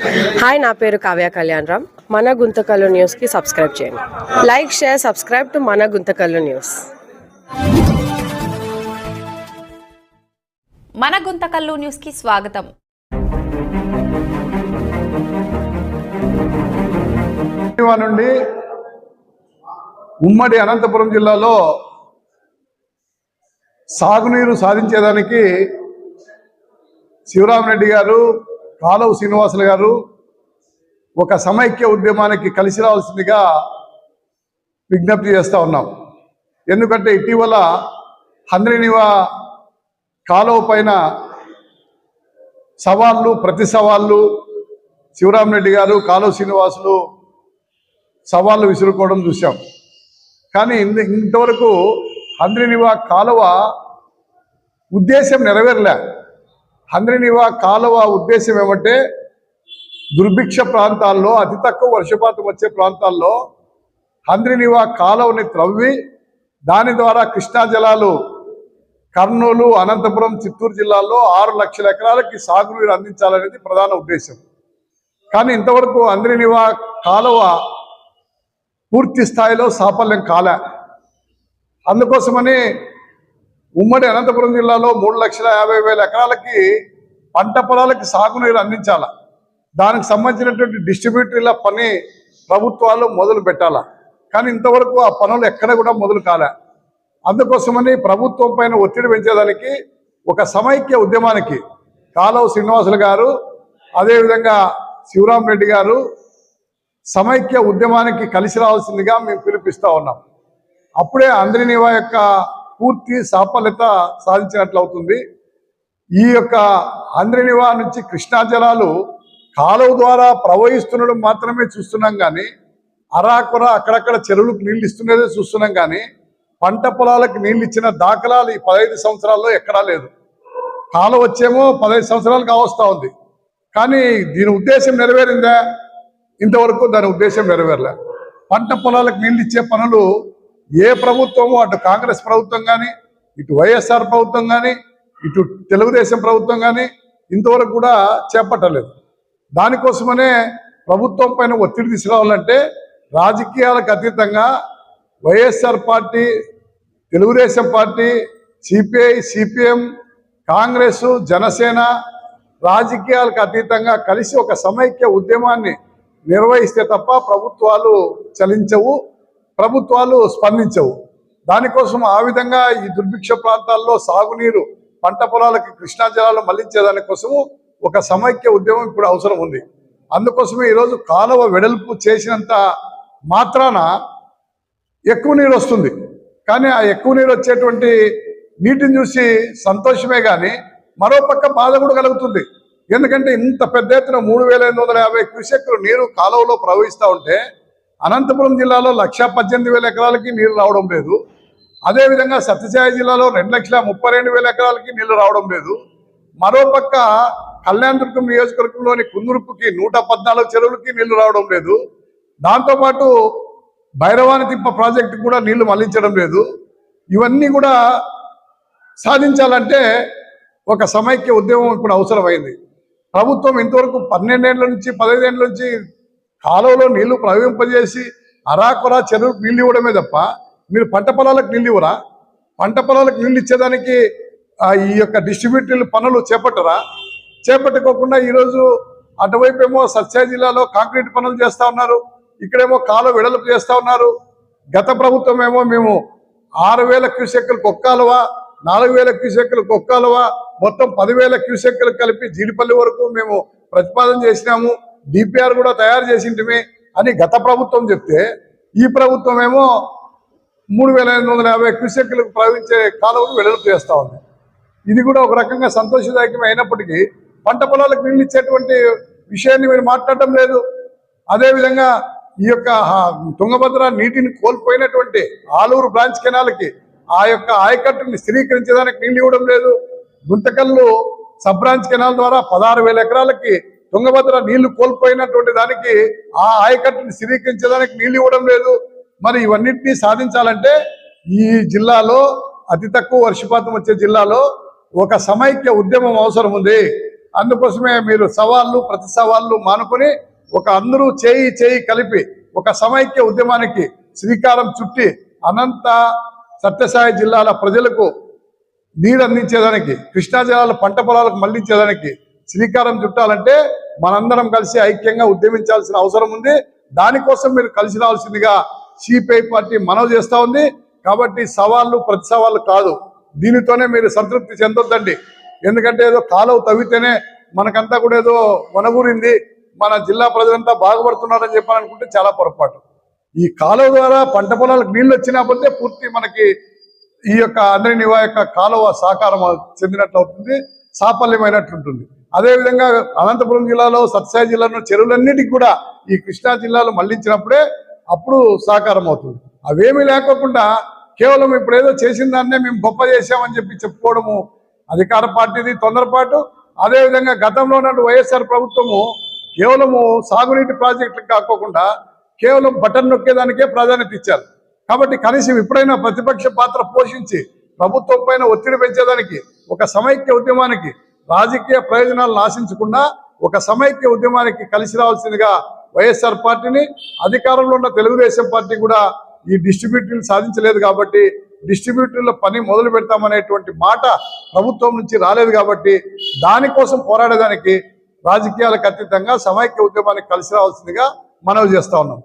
Hi నా పేరు కావ్య కళ్యాణ్ రామ్. మన గుంతకల్లు న్యూస్కి సబ్స్క్రైబ్ చేయండి. లైక్ షేర్ సబ్స్క్రైబ్ టు మన గుంతకల్లు న్యూస్ మన గుంతకల్లు న్యూస్కి స్వాగతం. నుండి ఉమ్మడి అనంతపురం జిల్లాలో సాగునీరు సాధించేదానికి శివరామరెడ్డి గారు కాలువ శ్రీనివాసులు గారు ఒక సమైక్య ఉద్యమానికి కలిసి రావాల్సిందిగా విజ్ఞప్తి చేస్తూ ఉన్నాం. ఎందుకంటే ఇటీవల హంద్రినివా కాలువ పైన సవాళ్ళు ప్రతి సవాళ్ళు శివరామరెడ్డి గారు కాలువ శ్రీనివాసులు సవాళ్ళు విసురుకోవడం చూసాం కానీ ఇంతవరకు హంద్రినివా కాలువ ఉద్దేశం నెరవేరలే. హంద్రినివా కాలువ ఉద్దేశం ఏమంటే దుర్భిక్ష ప్రాంతాల్లో అతి తక్కువ వర్షపాతం వచ్చే ప్రాంతాల్లో హంద్రినివా కాలువని త్రవ్వి దాని ద్వారా కృష్ణా జలాలు కర్నూలు అనంతపురం చిత్తూరు జిల్లాల్లో ఆరు లక్షల ఎకరాలకి సాగునీరు అందించాలనేది ప్రధాన ఉద్దేశం. కానీ ఇంతవరకు అంద్రినివా కాలువ పూర్తి స్థాయిలో సాఫల్యం కాలే. అందుకోసమని ఉమ్మడి అనంతపురం జిల్లాలో మూడు లక్షల యాభై వేల ఎకరాలకి పంట పొలాలకి సాగునీరు అందించాల? దానికి సంబంధించినటువంటి డిస్ట్రిబ్యూటర్ల పని ప్రభుత్వాలు మొదలు పెట్టాలా? కానీ ఇంతవరకు ఆ పనులు ఎక్కడ కూడా మొదలు కాలే. అందుకోసమని ప్రభుత్వం పైన ఒత్తిడి పెంచేదానికి ఒక సమైక్య ఉద్యమానికి కాలవ శ్రీనివాసులు గారు అదేవిధంగా శివరాం రెడ్డి గారు సమైక్య ఉద్యమానికి కలిసి రావాల్సిందిగా మేము పిలిపిస్తూ ఉన్నాం. అప్పుడే అంద్రినివా యొక్క పూర్తి సాఫల్యత సాధించినట్లు అవుతుంది ఈ యొక్క ఆంధ్రనివా నుంచి కృష్ణా జలాలు కాలువ ద్వారా ప్రవహిస్తుండడం మాత్రమే చూస్తున్నాం కానీ అరాకుర అక్కడక్కడ చెరువులకు నీళ్ళు ఇస్తున్నదే చూస్తున్నాం కానీ పంట పొలాలకు నీళ్ళు ఇచ్చిన దాఖలాలు ఈ పదహైదు సంవత్సరాల్లో ఎక్కడా లేదు. కాలువ వచ్చేమో పదహైదు సంవత్సరాలు కావస్తా ఉంది. కానీ దీని ఉద్దేశం నెరవేరిందా? ఇంతవరకు దాని ఉద్దేశం నెరవేరలే. పంట పొలాలకు నీళ్ళు ఇచ్చే పనులు ఏ ప్రభుత్వము అటు కాంగ్రెస్ ప్రభుత్వం కానీ ఇటు వైఎస్ఆర్ ప్రభుత్వం కానీ ఇటు తెలుగుదేశం ప్రభుత్వం కానీ ఇంతవరకు కూడా చేపట్టలేదు. దానికోసమనే ప్రభుత్వం పైన ఒత్తిడి తీసుకురావాలంటే రాజకీయాలకు అతీతంగా వైఎస్ఆర్ పార్టీ తెలుగుదేశం పార్టీ సిపిఐ సిపిఎం కాంగ్రెస్ జనసేన రాజకీయాలకు అతీతంగా కలిసి ఒక సమైక్య ఉద్యమాన్ని నిర్వహిస్తే తప్ప ప్రభుత్వాలు చలించవు ప్రభుత్వాలు స్పందించవు. దానికోసం ఆ విధంగా ఈ దుర్భిక్ష ప్రాంతాల్లో సాగునీరు పంట పొలాలకి కృష్ణా జలాలు మళ్ళించేదానికోసము ఒక సమైక్య ఉద్యమం ఇప్పుడు అవసరం ఉంది. అందుకోసమే ఈరోజు కాలువ వెడల్పు చేసినంత మాత్రాన ఎక్కువ నీరు వస్తుంది. కానీ ఆ ఎక్కువ నీరు వచ్చేటువంటి నీటిని చూసి సంతోషమే కానీ మరోపక్క బాధ కూడా కలుగుతుంది. ఎందుకంటే ఇంత పెద్ద ఎత్తున మూడు వేల ఎనిమిది వందల యాభై క్యూసెక్లు నీరు కాలువలో ప్రవహిస్తూ ఉంటే అనంతపురం జిల్లాలో లక్షా పద్దెనిమిది వేల ఎకరాలకి నీరు రావడం లేదు. అదేవిధంగా సత్యసాయి జిల్లాలో రెండు లక్షల ముప్పై రెండు వేల ఎకరాలకి నీళ్ళు రావడం లేదు. మరోపక్క కళ్యాణదుర్గం నియోజకవర్గంలోని కుందురుపుకి నూట పద్నాలుగు చెరువులకి నీళ్ళు రావడం లేదు. దాంతోపాటు భైరవాని తిప్ప ప్రాజెక్టు కూడా నీళ్ళు మళ్ళించడం లేదు. ఇవన్నీ కూడా సాధించాలంటే ఒక సమైక్య ఉద్యమం ఇప్పుడు అవసరమైంది. ప్రభుత్వం ఇంతవరకు పన్నెండేళ్ళ నుంచి పదహైదేళ్ళ నుంచి కాలువలో నీళ్ళు ప్రవహింపజేసి అరాకొరా చెరువు నీళ్ళు ఇవ్వడమే తప్ప మీరు పంట పొలాలకు నీళ్ళు ఇవ్వరా? పంట పొలాలకు నీళ్ళు ఇచ్చేదానికి ఈ యొక్క డిస్ట్రిబ్యూటర్లు పనులు చేపట్టరా? చేపట్టుకోకుండా ఈరోజు అటువైపు ఏమో సత్యా జిల్లాలో కాంక్రీట్ పనులు చేస్తా ఉన్నారు. ఇక్కడేమో కాలువ వెడల్పు చేస్తూ ఉన్నారు. గత ప్రభుత్వం ఏమో మేము ఆరు వేల క్యూసెక్కులు కొక్కాలువ నాలుగు వేల క్యూసెక్కులు కొక్కాలువ మొత్తం పదివేల క్యూసెక్కులు కలిపి జీడిపల్లి వరకు మేము ప్రతిపాదన చేసినాము. డిపిఆర్ కూడా తయారు చేసింటిమి అని గత ప్రభుత్వం చెప్తే ఈ ప్రభుత్వం ఏమో మూడు వేల ఎనిమిది వందల యాభై క్యూసెక్కులకు ప్రవహించే కాలువలు వెడల్పు చేస్తూ ఉంది. ఇది కూడా ఒక రకంగా సంతోషదాయకం అయినప్పటికీ పంట పొలాలకు నీళ్ళు ఇచ్చేటువంటి విషయాన్ని మీరు మాట్లాడటం లేదు. అదేవిధంగా ఈ యొక్క తుంగభద్ర నీటిని కోల్పోయినటువంటి ఆలూరు బ్రాంచ్ కెనాల్కి ఆ యొక్క ఆయకట్టుని స్థిరీకరించడానికి నీళ్ళు ఇవ్వడం లేదు. గుంతకల్లు సబ్ బ్రాంచ్ కెనాల్ ద్వారా పదహారు వేల ఎకరాలకి తుంగభద్ర నీళ్ళు కోల్పోయినటువంటి దానికి ఆ ఆయకట్టుని స్థిరీకరించడానికి నీళ్ళు ఇవ్వడం లేదు. మరి ఇవన్నిటినీ సాధించాలంటే ఈ జిల్లాలో అతి తక్కువ వర్షపాతం వచ్చే జిల్లాలో ఒక సమైక్య ఉద్యమం అవసరం ఉంది. అందుకోసమే మీరు సవాళ్ళు ప్రతి సవాళ్ళు మానుకొని ఒక అందరూ చేయి చేయి కలిపి ఒక సమైక్య ఉద్యమానికి శ్రీకారం చుట్టి అనంత సత్యసాయి జిల్లాల ప్రజలకు నీరు అందించేదానికి కృష్ణా జిల్లాల పంట పొలాలకు మళ్ళించేదానికి శ్రీకారం చుట్టాలంటే మనందరం కలిసి ఐక్యంగా ఉద్యమించాల్సిన అవసరం ఉంది. దానికోసం మీరు కలిసి రావాల్సిందిగా సిపిఐ పార్టీ మనవి చేస్తూ ఉంది. కాబట్టి సవాళ్ళు ప్రతి సవాళ్ళు కాదు. దీనితోనే మీరు సంతృప్తి చెందొద్దండి. ఎందుకంటే ఏదో కాలువ తవ్వితేనే మనకంతా కూడా ఏదో వనగూరింది. మన జిల్లా ప్రజలంతా బాగుపడుతున్నారని చెప్పాలనుకుంటే చాలా పొరపాటు. ఈ కాలువ ద్వారా పంట పొలాలకు నీళ్ళు వచ్చినప్పుడే పూర్తి మనకి ఈ యొక్క అందరి నివా యొక్క కాలువ సహకారం చెందినట్లు అవుతుంది. సాఫల్యమైనట్లు ఉంటుంది. అదేవిధంగా అనంతపురం జిల్లాలో సత్సాయి జిల్లాలో చెరువులన్నిటికీ కూడా ఈ కృష్ణా జిల్లాలో మళ్ళించినప్పుడే అప్పుడు సహకారం అవుతుంది. అవేమీ లేకోకుండా కేవలం ఇప్పుడు ఏదో చేసిన దాన్నే మేము గొప్ప చేశామని చెప్పి చెప్పుకోవడము అధికార పార్టీది తొందరపాటు. అదేవిధంగా గతంలో ఉన్న వైఎస్ఆర్ ప్రభుత్వము కేవలము సాగునీటి ప్రాజెక్టులు కాకోకుండా కేవలం బటన్ నొక్కేదానికే ప్రాధాన్యత ఇచ్చారు. కాబట్టి కనీసం ఇప్పుడైనా ప్రతిపక్ష పాత్ర పోషించి ప్రభుత్వం పైన ఒత్తిడి పెంచేదానికి ఒక సమైక్య ఉద్యమానికి రాజకీయ ప్రయోజనాలను ఆశించకుండా ఒక సమైక్య ఉద్యమానికి కలిసి రావాల్సిందిగా వైఎస్ఆర్ పార్టీని అధికారంలో ఉన్న తెలుగుదేశం పార్టీ కూడా ఈ డిస్ట్రిబ్యూటర్లు సాధించలేదు కాబట్టి డిస్ట్రిబ్యూటర్ల పని మొదలు పెడతామనేటువంటి మాట ప్రభుత్వం నుంచి రాలేదు కాబట్టి దానికోసం పోరాడేదానికి రాజకీయాలకు అతీతంగా సమైక్య ఉద్యమానికి కలిసి రావాల్సిందిగా మనవి చేస్తా ఉన్నాం.